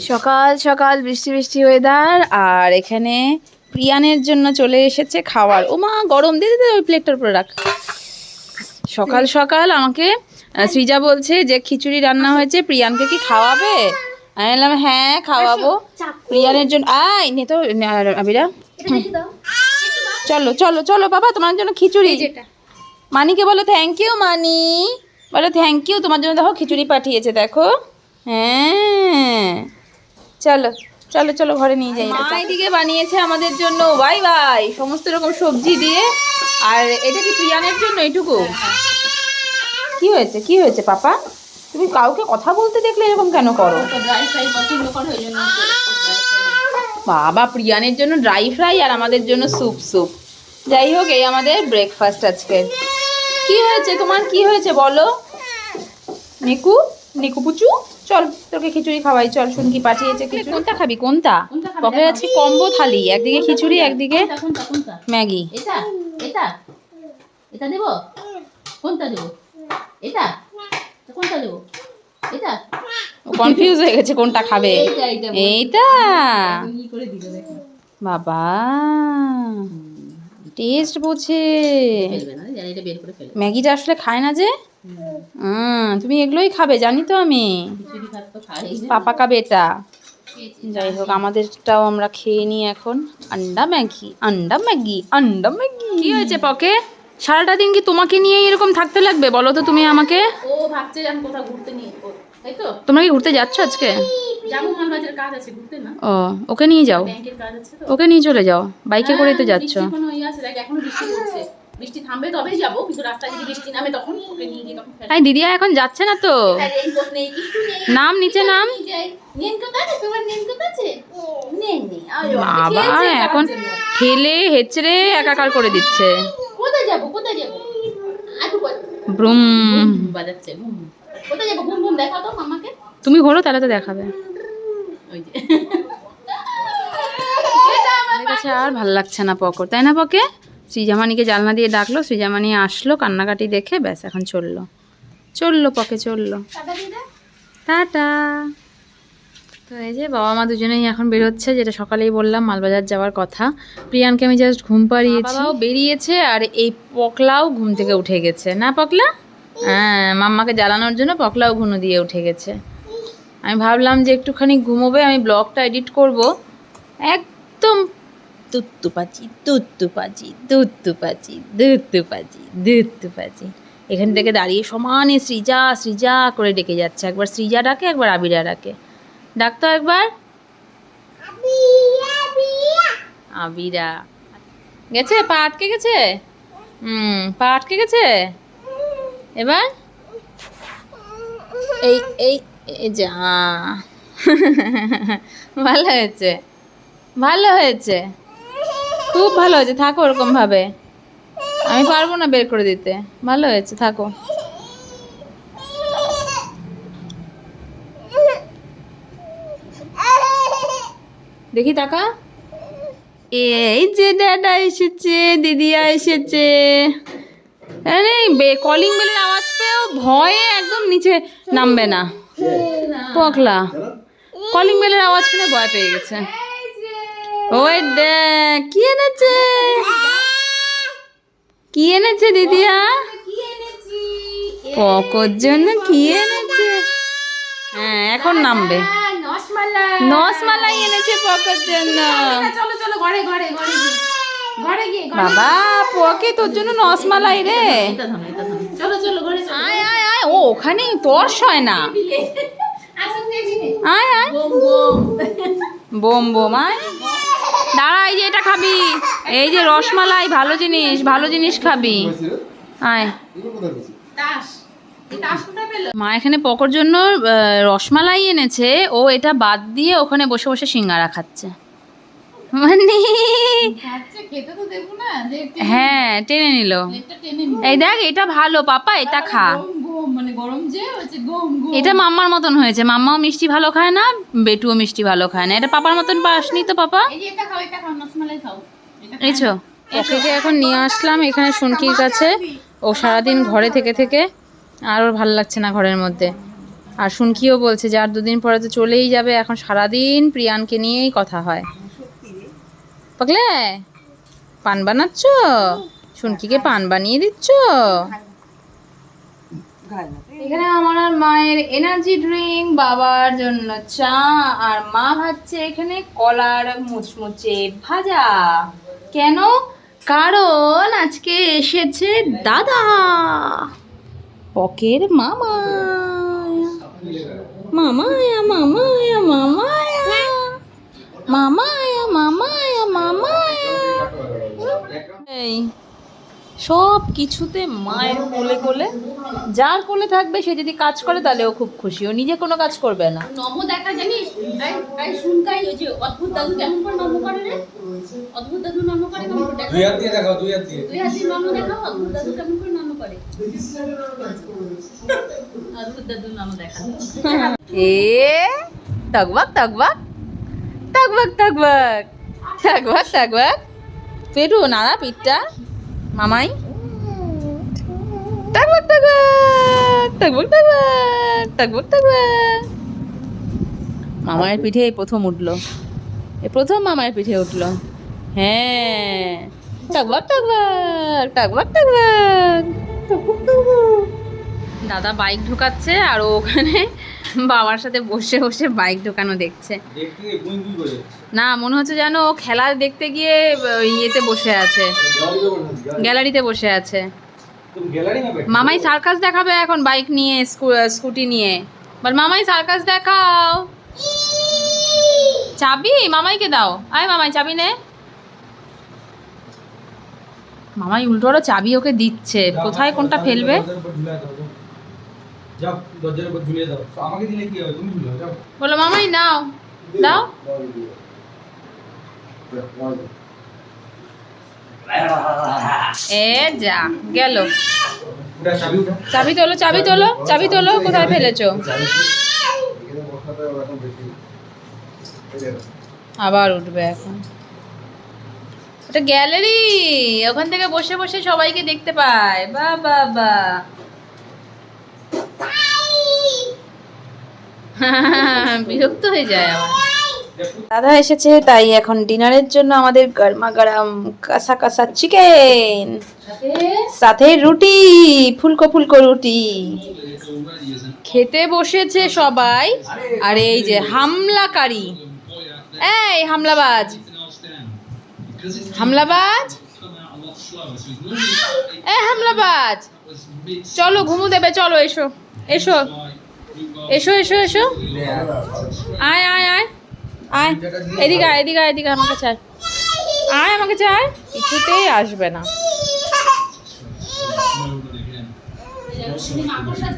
সকাল সকাল বৃষ্টি বৃষ্টি ওয়েদার আর এখানে প্রিয়ানের জন্য চলে এসেছে খাওয়ার। ও মা গরম দিয়ে দিতে ওই প্লেটটার উপরে রাখ। সকাল সকাল আমাকে সৃজা বলছে যে খিচুড়ি রান্না হয়েছে প্রিয়ানকে কি খাওয়াবে? আমি বললাম হ্যাঁ খাওয়াবো। প্রিয়ানের জন্য আয় নে তো আবিরা। চলো চলো চলো বাবা তোমার জন্য খিচুড়ি। মানিকে বলো থ্যাংক ইউ মানি। বলো থ্যাংক ইউ তোমার জন্য দেখো খিচুড়ি পাঠিয়েছে দেখো। হ্যাঁ। চলো চলো চলো ঘরে নিয়ে যাই মা এদিকে বানিয়েছে আমাদের জন্য বাই বাই সমস্ত রকম সবজি দিয়ে। আর এটা কি প্রিয়ানের জন্য এইটুকু কি হয়েছে কি হয়েছে পাপা? তুমি কাউকে কথা বলতে দেখলে এরকম কেন করো? বাবা প্রিয়ানের জন্য ড্রাই ফ্রাই আর আমাদের জন্য স্যুপ স্যুপ যাই হোক এই আমাদের ব্রেকফাস্ট আজকে। কি হয়েছে তোমার? কি হয়েছে বলো? নিকু নিকু পুচু? চল তোকে খিচুড়ি খাওয়াই চল শুনকি পাঠিয়েছে খিচুড়ি। কোনটা খাবি কোনটা? পকেটে আছে কম্বো থালি একদিকে খিচুড়ি একদিকে ম্যাগি। এটা? এটা? এটা দেবো? কোনটা দেবো? এটা? কোনটা দেবো? এটা? কনফিউজ হয়ে গেছে কোনটা খাবে। এইটা, বাবা। টেস্ট বোঝে। ফেলবে না জানি এটা বের করে ফেলবে। ম্যাগিটা আসলে খায় না যে? হুম তুমি এগুলোই খাবে জানি তো আমি। খিচুড়ি ভাত তো খাই পাপা খাবে এটা। যাই হোক আমাদেরটাও আমরা খেয়ে নিই এখন। আন্ডা ম্যাগি আন্ডা ম্যাগি আন্ডা ম্যাগি। কি হয়েছে পকে? সারাটা দিন কি তোমাকে নিয়ে এরকম থাকতে লাগবে? বলো তো তুমি আমাকে। ও ভাবছে আমি কোথাও ঘুরতে নিয়ে তোমরা কি ঘুরতে যাচ্ছ আজকে? ও ওকে নিয়ে যাও। ওকে নিয়ে চলে যাও। বাইকে করেই তো হ্যাঁ, যাচ্ছ। ইয়ে। তাই দিদিয়া এখন যাচ্ছে না তো? নাম নিচে নাম। বাবা এখন ঠেলে হেচড়ে একাকার করে দিচ্ছে। কোথায় যাব কোথায় যাব? ব্রুম। বাজাচ্ছে। কোথায় যাব বুম বুম দেখাও তো মামাকে। তুমি ঘোরো তাহলে তো দেখাবে। ওই যে। কাছে আর ভালো লাগছে না পকর তাই না পকে? শ্রীজামানিকে জালনা দিয়ে ডাকলো শ্রীজামানি আসলো কান্নাকাটি দেখে ব্যাস এখন চলল। চলল পকে চলল। টাটা তো এই যে বাবা মা দুজনেই এখন বেরোচ্ছে যেটা সকালেই বললাম মালবাজার যাওয়ার কথা। প্রিয়ানকে আমি জাস্ট ঘুম পাড়িয়েছি। বেরিয়েছে আর এই পকলাও ঘুম থেকে উঠে গেছে। না পকলা? হ্যাঁ মাম্মাকে জ্বালানোর জন্য পকলাও ঘুনো দিয়ে উঠে গেছে। আমি ভাবলাম যে একটুখানি ঘুমোবে, আমি ব্লগটা এডিট করব। একদম তুত্তু পাচি তুত্তু পাচি তুত্তু পাচি দুত্তু পাচি দুত্তু পাচি এখান থেকে দাঁড়িয়ে সমানে সৃজা সৃজা করে ডেকে যাচ্ছে। একবার সৃজা ডাকে, একবার আবিরা ডাকে। ডাকতো একবার? আবিরা। গেছে? পা আটকে গেছে? হুম, পা আটকে গেছে? এবার? এই এই যা ভালো হয়েছে। ভালো হয়েছে। খুব ভালো হয়েছে। থাকো ওরকম ভাবে আমি পারব না বের করে দিতে। ভালো হয়েছে। থাকো। দেখি টাকা এই যে দাদা এসেছে, দিদিয়া এসেছে। কলিং বেলের আওয়াজ পেয়েও ভয়ে একদম নিচে নামবে না। পকলা কলিং বেলের আওয়াজ শুনে ভয় পেয়ে গেছে। ওই দেখ কি এনেছে? কি এনেছে দিদিয়া পকর জন্য কি এনেছে? হ্যাঁ এখন নামবে। নসমালাই এনেছে পকর জন্য। চলো চলো ঘরে ঘরে ঘরে। বাবা পকে তোর জন্য নসমালাই রে। চলো চলো ঘরে আয় আয় আয় ও ওখানে তর্স হয় না। আয় আয়। Bomb bomb. বোম বোম আয়। দাঁড়া এই যে এটা খাবি। এই যে রসমালাই ভালো জিনিস ভালো জিনিস খাবি। আয়। তাস এই তাস কোথায় পেল? মা এখানে পকর জন্য রসমালাই এনেছে। ও এটা বাদ দিয়ে ওখানে বসে বসে সিঙ্গারা খাচ্ছে। মানে আচ্ছা হ্যাঁ টেনে নিল এই দেখ এটা ভালো পাপা এটা খা মানে এটা মাম্মার মতন হয়েছে মাম্মাও মিষ্টি ভালো খায় না বেটুও মিষ্টি ভালো খায় না এটা পাপার মতন পাসনি তো পাপা। এইছো ওকে এখন নিয়ে আসলাম এখানে শুনকির কাছে ও সারাদিন ঘরে থেকে থেকে আর ওর ভালো লাগছে না ঘরের মধ্যে আর শুনকিও বলছে যে আর দুদিন পরে তো চলেই যাবে এখন সারাদিন প্রিয়ানকে নিয়েই কথা হয় পাগলে? পান বানাচ্ছ? শুনকিকে পান বানিয়ে দিচ্ছ? এখানে আমার আর মায়ের এনার্জি ড্রিঙ্ক বাবার জন্য চা আর মা ভাজছে এখানে কলার মুচমুচে ভাজা। কেন? কারণ আজকে এসেছে দাদা পকের মামা। মামায়া মামায়া মামায়া। মামায়া মামায়া। মামায়া এই সব কিছুতে মায়ের কোলে কোলে। যার কোলে থাকবে সে যদি কাজ করে তাহলে ও খুব খুশি। ও নিজে কোনো কাজ করবে না। নম দেখা জানিস? এই শুনকাই ওই যে অদ্ভুত দাদু কেমন করে নম করে রে? অদ্ভুত দাদু নম করে কেমন করে? দুই হাত দিয়ে দেখাও দুই হাত দিয়ে। তুই হাতে নম দেখাও অদ্ভুত দাদু কেমন করে নম করে? অদ্ভুত দাদু নম দেখা। এ টকবক টকবক টকবক টকবক টকবক টকবক পেটু নানা পিঠটা, মামাই। মামায়ের পিঠে প্রথম উঠল। এ প্রথম মামায়ের পিঠে উঠল। হ্যাঁ। দাদা বাইক ঢুকাচ্ছে আর ওখানে বাবার সাথে বসে বসে বাইক দোকানও দেখছে। না মনে হচ্ছে যেন ও খেলা দেখতে গিয়ে ইয়েতে বসে আছে। গ্যালারিতে বসে আছে মামাই সার্কাস দেখাবে এখন বাইক নিয়ে স্কুটি নিয়ে। বল মামাই সার্কাস দেখাও। চাবি? মামাইকে দাও। আয় মামাই চাবি নে। মামাই উল্টো চাবি ওকে দিচ্ছে। কোথায় কোনটা ফেলবে? যাও। দরজার উপর ঝুলিয়ে দাও। আমাকে দিলে কি হবে? তুমি ঝুলাও যাও। বলো মামাই নাও। দাও। এ যা গেল। চাবি তোলো চাবি তোলো চাবি তোলো কোথায় ফেলেছো? আবার উঠবে এখন। ওটা গ্যালারি ওখান থেকে বসে বসে সবাইকে দেখতে পায়। বা বা বা। বিরক্ত হয়ে যায় আবার দাদা এসেছে তাই এখন ডিনারের জন্য আমাদের গরমা গরম কাঁচা কাঁচা চিকেন সাথে রুটি ফুলকো ফুলকো রুটি। খেতে বসেছে সবাই। আর এই যে হামলাকারী। এই হামলাবাজ। হামলাবাজ? এ হামলাবাজ! চলো ঘুমু দেবে চলো এসো এসো। এসো এসো এসো। আয় আয় আয়। আয় এদিকে আয় এদিকে আয় এদিকে আমাকে চায় আয় আমাকে চায় কিছুতেই আসবে না। মাকড়সা